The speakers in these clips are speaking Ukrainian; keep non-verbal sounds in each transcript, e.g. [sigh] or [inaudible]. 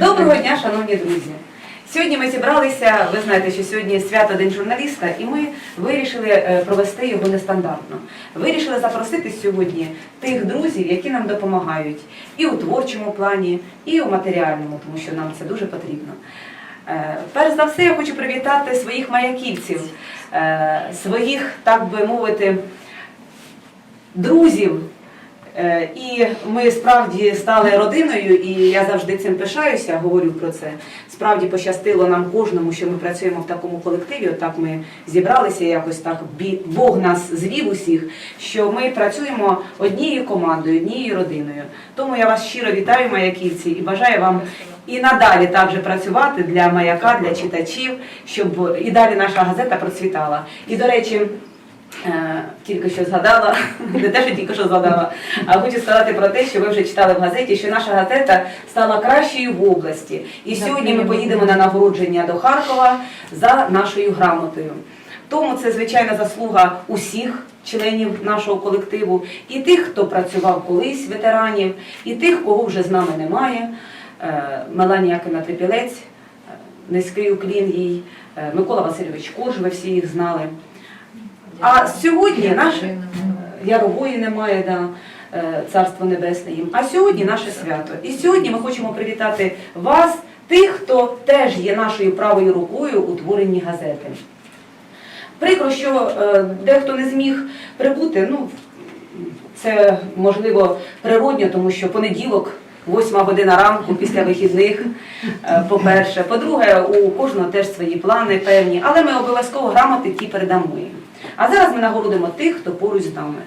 Доброго дня, шановні друзі! Сьогодні ми зібралися. Ви знаєте, що сьогодні свято День журналіста, і ми вирішили е, провести його нестандартно. Вирішили запросити сьогодні тих друзів, які нам допомагають і у творчому плані, і у матеріальному, тому що нам це дуже потрібно. Е, Перш за все, я хочу привітати своїх маяківців, е, своїх, так би мовити, друзів. Е, І ми справді стали родиною, і я завжди цим пишаюся, говорю про це. Справді пощастило нам кожному, що ми працюємо в такому колективі. Отак ми зібралися якось так. Бог нас звів усіх, що ми працюємо однією командою, однією родиною. Тому я вас щиро вітаю, маяківці, і бажаю вам і надалі так же працювати для маяка, для читачів, щоб і далі наша газета процвітала. І до речі. Е, Тільки що згадала, [laughs] не те, що тільки що згадала, а хочу сказати про те, що ви вже читали в газеті, що наша газета стала кращою в області. І сьогодні ми поїдемо на нагородження до Харкова за нашою грамотою. Тому це звичайна заслуга усіх членів нашого колективу, і тих, хто працював колись, ветеранів, і тих, кого вже з нами немає. Е, Меланія Кина-Трипілець, е, низький уклін їй, Микола Васильович Кож, ви всі їх знали. А сьогодні наше Ярової немає, да, е, царство небесне їм. А сьогодні наше свято. І сьогодні ми хочемо привітати вас, тих, хто теж є нашою правою рукою у творенні газети. Прикро, що е, дехто не зміг прибути. Ну, це можливо природньо, тому що понеділок, 8 година ранку після вихідних, е, по-перше. По-друге, у кожного теж свої плани певні, але ми обов'язково грамоти ті передамо їм. А зараз ми нагородимо тих, хто поруч з нами.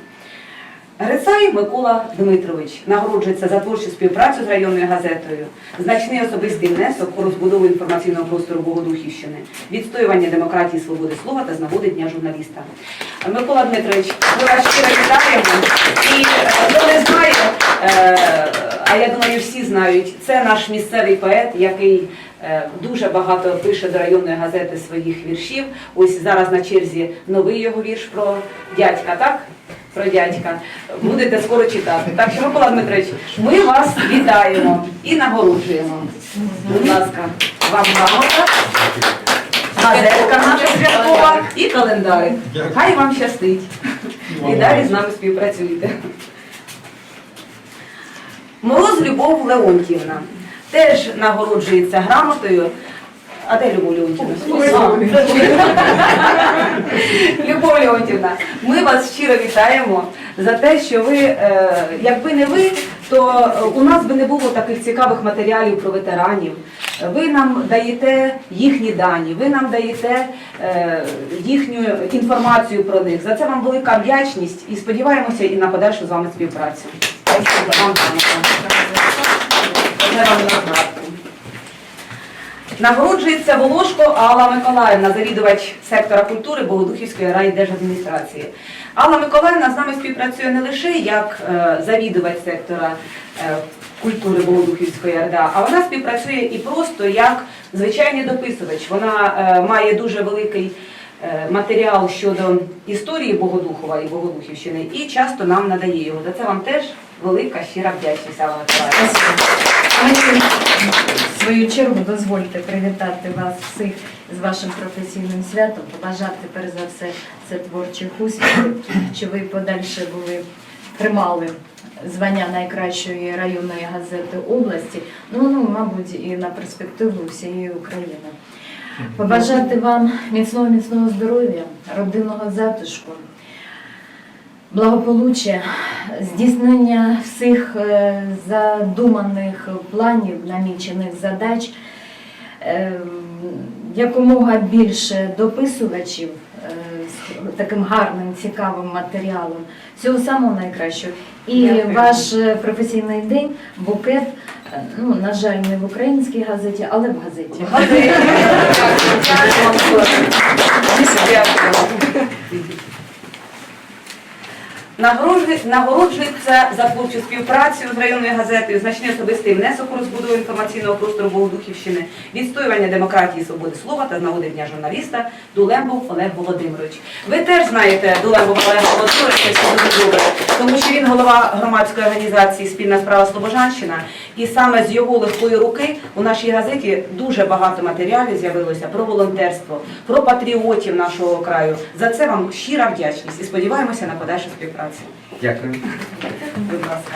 Грицай Микола Дмитрович нагороджується за творчу співпрацю з районною газетою, значний особистий внесок у розбудову інформаційного простору Богодухівщини, відстоювання демократії, свободи слова та з нагоди Дня журналіста. Микола Дмитрович, ми вас щиро вітаємо. І е, хто не знає, е, а я думаю, всі знають, це наш місцевий поет, який дуже багато пише до районної газети своїх віршів. Ось зараз на черзі новий його вірш про дядька, так? Про дядька. Будете скоро читати. Так що, Микола Дмитрович, ми вас вітаємо і нагороджуємо. Будь ласка, вам грамота, газетка наша святкова і календарик. Хай вам щастить. І далі з нами співпрацюйте. Мороз Любов Леонтівна теж нагороджується грамотою. А де Любов Леонтівна? Любов Леонтівна, ми вас щиро вітаємо за те, що ви, е, якби не ви, то е, у нас би не було таких цікавих матеріалів про ветеранів. Ви нам даєте їхні дані, ви нам даєте е, їхню інформацію про них. За це вам велика вдячність і сподіваємося і на подальшу з вами співпрацю. Спасибо вам, Це вам на. Нагороджується Волошко Алла Миколаївна, завідувач сектора культури Богодухівської райдержадміністрації. Алла Миколаївна з нами співпрацює не лише як е, завідувач сектора е, культури Богодухівської РДА, а вона співпрацює і просто як звичайний дописувач. Вона е, має дуже великий матеріал щодо історії Богодухова і Богодухівщини і часто нам надає його. За це вам теж велика щира вдячність. В свою чергу дозвольте привітати вас всіх з вашим професійним святом, побажати перш за все це творчих успіхів, щоб ви подальше були тримали звання найкращої районної газети області, ну, ну мабуть, і на перспективу всієї України. Побажати вам міцного міцного здоров'я, родинного затишку, благополуччя, здійснення всіх е, задуманих планів, намічених задач, е, якомога більше дописувачів е, з таким гарним, цікавим матеріалом. Всього самого найкращого. І Дякую. ваш е, професійний день, букет, ну, на жаль, не в українській газеті, але в газеті. Нагороджує- Нагороджується за творчу співпрацю з районною газетою, значний особистий внесок у розбудову інформаційного простору Богодухівщини, відстоювання демократії, свободи слова та нагоди дня журналіста Дулембов Олег Володимирович. Ви теж знаєте Дулембова Олега Володимировича дуже добре, тому що він голова громадської організації Спільна справа Слобожанщина, і саме з його легкої руки у нашій газеті дуже багато матеріалів з'явилося про волонтерство, про патріотів нашого краю. За це вам щира вдячність і сподіваємося на подальшу співпрацю. Дякую. Будь ласка.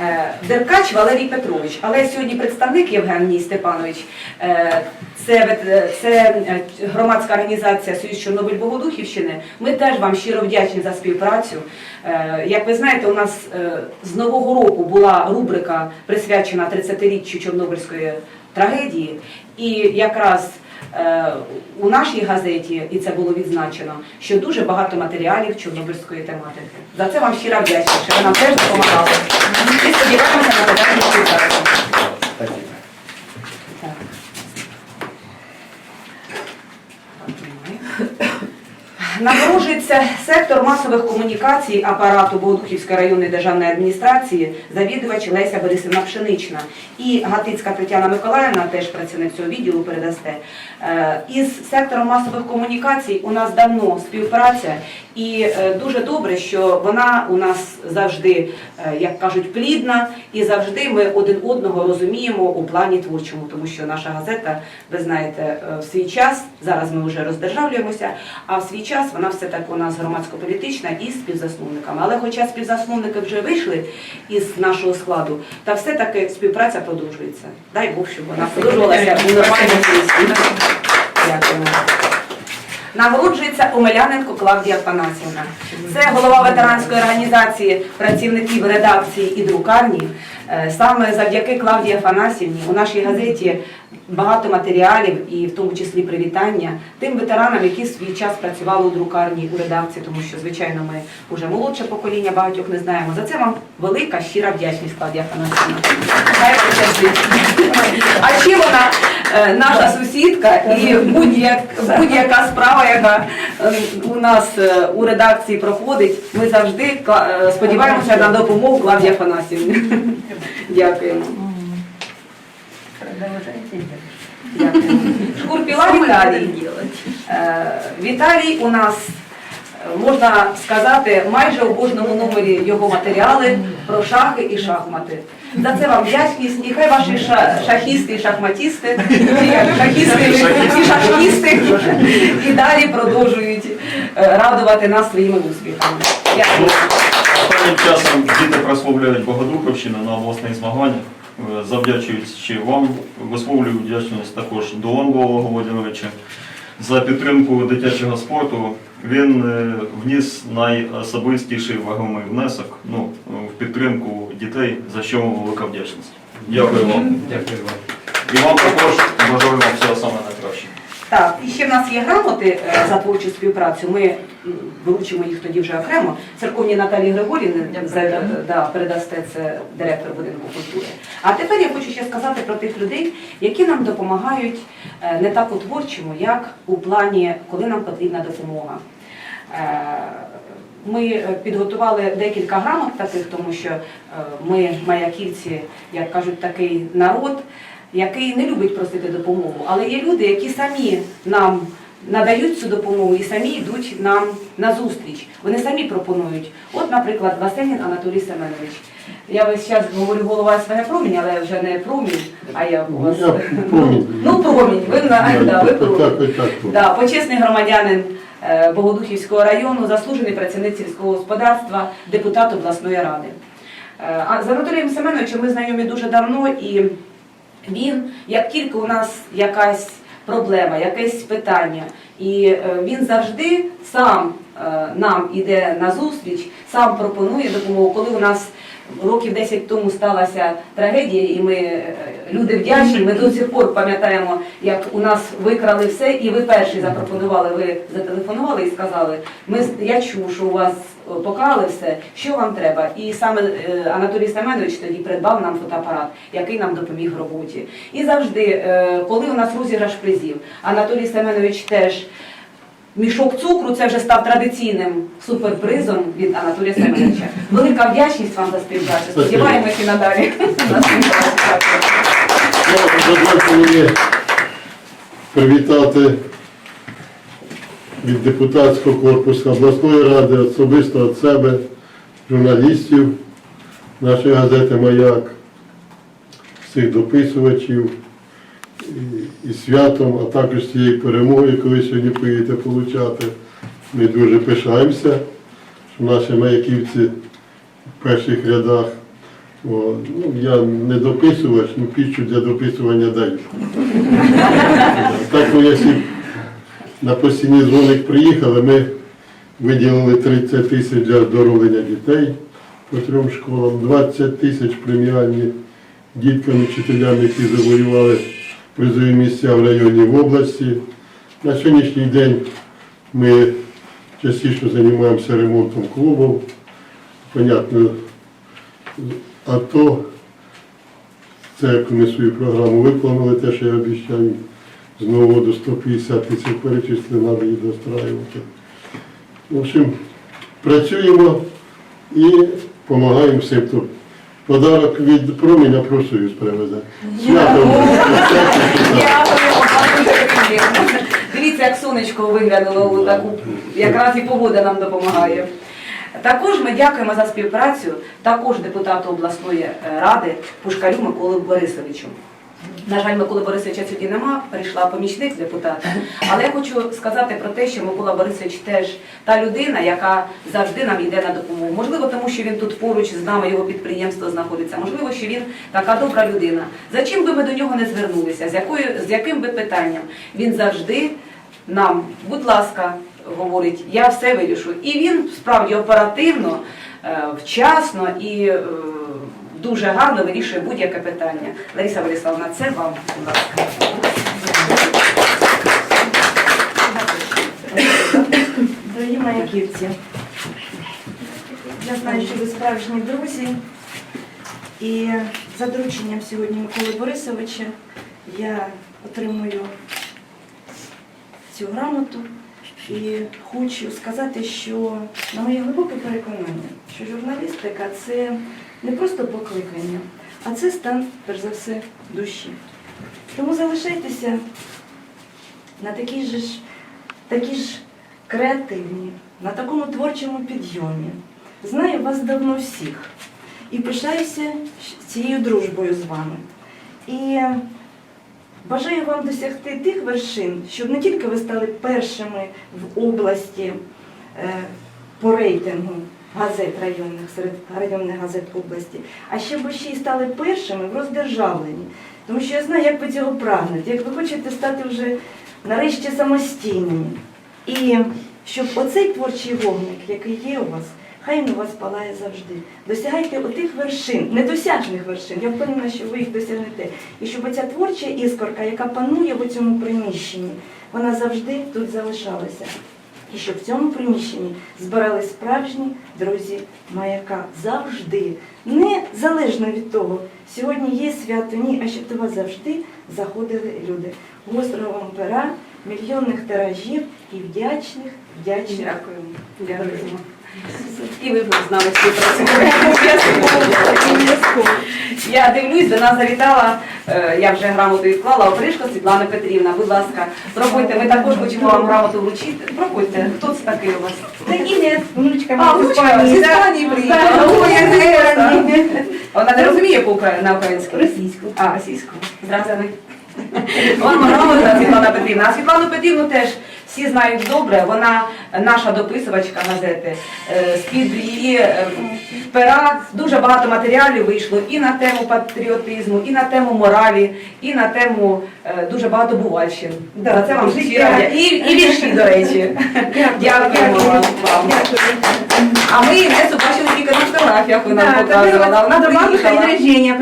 Е, Деркач Валерій Петрович, але сьогодні представник Євгеній Степанович. Е, Це, це е, громадська організація Союз Чорнобиль Богодухівщини. Ми теж вам щиро вдячні за співпрацю. Як ви знаєте, у нас з нового року була рубрика присвячена 30-річчю Чорнобильської трагедії, і якраз у нашій газеті, і це було відзначено, що дуже багато матеріалів чорнобильської тематики. За це вам щира вдячність, що ви нам теж допомагали. І сподіваємося на подальшу співпрацю. Спасибо. Так. Нагороджується сектор масових комунікацій апарату Богодухівської районної державної адміністрації, завідувач Леся Борисівна Пшенична. І Гатицька Тетяна Миколаївна, теж працівник цього відділу, передасте. Е, Із сектором масових комунікацій у нас давно співпраця, і е, дуже добре, що вона у нас завжди, е, як кажуть, плідна, і завжди ми один одного розуміємо у плані творчому, тому що наша газета, ви знаєте, в свій час, зараз ми вже роздержавлюємося, а в свій час вона все таки у нас громадсько-політична і співзасновниками. Але хоча співзасновники вже вийшли із нашого складу, та все-таки співпраця продовжується. Дай Бог, щоб вона продовжувалася у нормальному місці. Дякуємо. Нагороджується Омеляненко Клавдія Панасівна. Це голова ветеранської організації працівників редакції і друкарні. Е, Саме завдяки Клавдії Афанасівні у нашій газеті багато матеріалів, і в тому числі привітання тим ветеранам, які свій час працювали у друкарні у редакції, тому що, звичайно, ми вже молодше покоління багатьох не знаємо. За це вам велика щира вдячність, Клавдія Афанасівна. [laughs] А ще вона наша сусідка і будь-яка будь-яка справа, яка е, у нас е, у редакції проходить, ми завжди е, сподіваємося на допомогу Клавдії Афанасівні. [laughs] Дякуємо. Дякуємо. Шкурпіла Віталій. Е, Віталій у нас, е, можна сказати, майже у кожному номері його матеріали про шахи і шахмати. За це вам вдячність. І хай ваші ша- шахісти і шахматісти, шахісти і шахісти і далі продовжують е, радувати нас своїми успіхами. Дякую. Останнім часом діти прославляють Богодуховщину на обласних змаганнях. Е, Завдячуючи вам, висловлюю вдячність також до Володимировича за підтримку дитячого спорту. Він е, вніс найособистіший вагомий внесок ну, в підтримку дітей, за що вам велика вдячність. Дякую вам. Дякую вам. І вам також бажаю вам всього самого найкращого. Так, і ще в нас є грамоти е, за творчу співпрацю. Ми вручимо їх тоді вже окремо. Церковні Наталії Григорівни за- да, передасте це директор будинку культури. А тепер я хочу ще сказати про тих людей, які нам допомагають е, не так у творчому, як у плані, коли нам потрібна допомога. Е, Ми е, підготували декілька грамот таких, тому що е, ми, маяківці, як кажуть, такий народ, який не любить просити допомогу. Але є люди, які самі нам надають цю допомогу і самі йдуть нам на зустріч. Вони самі пропонують. От, наприклад, Васенін Анатолій Семенович. Я весь час говорю голова СВГ промінь, але вже не промінь, а я у вас. Я промінь. Ну, промінь, ви, на- да, ви промінь. Так, так, так. Да, почесний громадянин Богодухівського району, заслужений працівник сільського господарства, депутат обласної ради. Е, А з Анатолієм Семеновичем ми знайомі дуже давно, і він, як тільки у нас якась проблема, якесь питання, і е, він завжди сам е, нам іде на зустріч, сам пропонує допомогу, коли у нас. Років 10 тому сталася трагедія, і ми е, люди вдячні. Ми до сих пор пам'ятаємо, як у нас викрали все, і ви перші запропонували. Ви зателефонували і сказали, ми я чув, що у вас е, покрали все, що вам треба. І саме е, Анатолій Семенович тоді придбав нам фотоапарат, який нам допоміг в роботі. І завжди, коли у нас розіграш призів, Анатолій Семенович теж Мішок цукру це вже став традиційним суперпризом від Анатолія Семеновича. Велика вдячність вам за співпрацю. Сподіваємося і надалі. Дозвольте мені привітати від депутатського корпусу обласної ради, особисто від себе, журналістів нашої газети Маяк, всіх дописувачів і, святом, а також цієї перемоги, яку ви сьогодні поїдете получати. Ми дуже пишаємося, що наші маяківці в перших рядах. О, ну, я не дописувач, ну пічу для дописування даю. Так, ну, якщо на постійний дзвоник приїхали, ми виділили 30 тисяч для оздоровлення дітей по трьом школам, 20 тисяч преміальні діткам вчителям, які завоювали призові місця в районі в області. На сьогоднішній день ми частіше займаємося ремонтом клубів. Понятно, АТО, це ми свою програму виконали, те, що я обіцяю, знову до 150 тисяч перечислень, треба її достраювати. В общем, працюємо і допомагаємо всім. Подарок від променя профсоюз привезе. Свято. Дивіться, як сонечко виглянуло таку, якраз і погода нам допомагає. Також ми дякуємо за співпрацю також депутату обласної ради Пушкарю Миколу Борисовичу. На жаль, Миколи Борисовича сьогодні нема, прийшла помічник депутата. Але я хочу сказати про те, що Микола Борисович теж та людина, яка завжди нам йде на допомогу. Можливо, тому що він тут поруч з нами, його підприємство знаходиться. Можливо, що він така добра людина. За чим би ми до нього не звернулися, з якою з яким би питанням він завжди нам, будь ласка, говорить, я все вирішу. І він справді оперативно, е, вчасно і е, дуже гарно вирішує будь-яке питання. Лариса Бориславовна, це вам, будь ласка. Дорогі маяківці, я знаю, що ви справжні друзі. І за дорученням сьогодні Миколи Борисовича я отримую цю грамоту і хочу сказати, що на моє глибоке переконання, що журналістика це не просто покликання, а це стан, перш за все, душі. Тому залишайтеся на такій ж, такі ж креативні, на такому творчому підйомі. Знаю вас давно всіх і пишаюся цією дружбою з вами. І бажаю вам досягти тих вершин, щоб не тільки ви стали першими в області е, по рейтингу газет районних, серед районних газет області, а щоб ви ще й стали першими в роздержавленні. Тому що я знаю, як ви цього прагнете, як ви хочете стати вже нарешті самостійними. І щоб оцей творчий вогник, який є у вас, хай він у вас палає завжди. Досягайте отих вершин, недосяжних вершин. Я впевнена, що ви їх досягнете. І щоб оця творча іскорка, яка панує в цьому приміщенні, вона завжди тут залишалася. І щоб в цьому приміщенні збирали справжні друзі маяка завжди, незалежно від того, сьогодні є свято, ні, а щоб до вас завжди заходили люди. Гострого вам пера, мільйонних тиражів і вдячних, вдячних. Дякую. Дякую. І ви з нами. Обов'язково. Я дивлюсь, до нас завітала, е, я вже грамоту відклала, опришко Світлана Петрівна. Будь ласка, проходьте, ми також хочемо вам грамоту вручити. Проходьте, хто це такий у вас? Такі не внучка з Іспанії, приїхала. Вона не розуміє по на українську? Російську. А, російську. Здравствуй. Вона грамотна Світлана Петрівна. А Світлану Петрівну теж всі знають добре. Вона наша дописувачка газети. Е, З-під її е, пера дуже багато матеріалів вийшло і на тему патріотизму, і на тему моралі, і на тему е, дуже багато бувальщин. Да, За це вам І, і вірші, до речі. Дякуємо вам. Дякую. А ми Інесу бачили тільки на фотографіях, вона Да, показувала. Вона приїхала.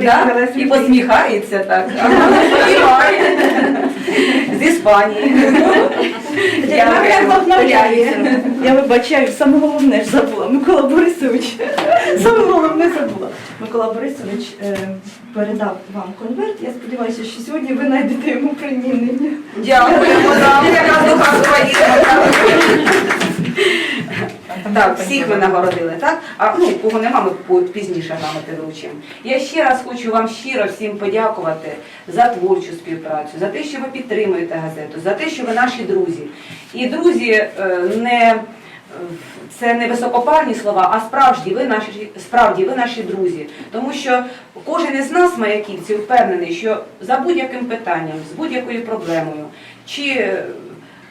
Да? І посміхається так. [laughs] З Іспанії. Я вибачаю, саме головне ж забула. Микола Борисович. Саме головне забула. Микола Борисович е, передав вам конверт. Я сподіваюся, що сьогодні ви знайдете йому примінення. Дякую. Якраз до вас поїдемо. Так, всіх ми нагородили, так? А ну, кого нема, ми пізніше грамоти вручимо. Я ще раз хочу вам щиро всім подякувати за творчу співпрацю, за те, що ви підтримуєте газету, за те, що ви наші друзі. І друзі е, не е, це не високопарні слова, а справді ви наші справді ви наші друзі. Тому що кожен із нас, маяківців, впевнений, що за будь-яким питанням, з будь-якою проблемою, чи е,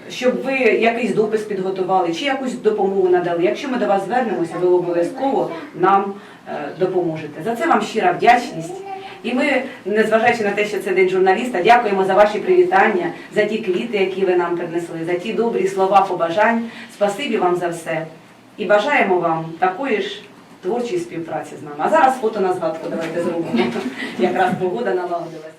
щоб ви якийсь допис підготували, чи якусь допомогу надали. Якщо ми до вас звернемося, ви обов'язково нам е, допоможете. За це вам щира вдячність. І ми, незважаючи на те, що це день журналіста, дякуємо за ваші привітання, за ті квіти, які ви нам принесли, за ті добрі слова побажань. Спасибі вам за все. І бажаємо вам такої ж творчої співпраці з нами. А зараз фото на згадку давайте зробимо. Якраз погода налагодилась.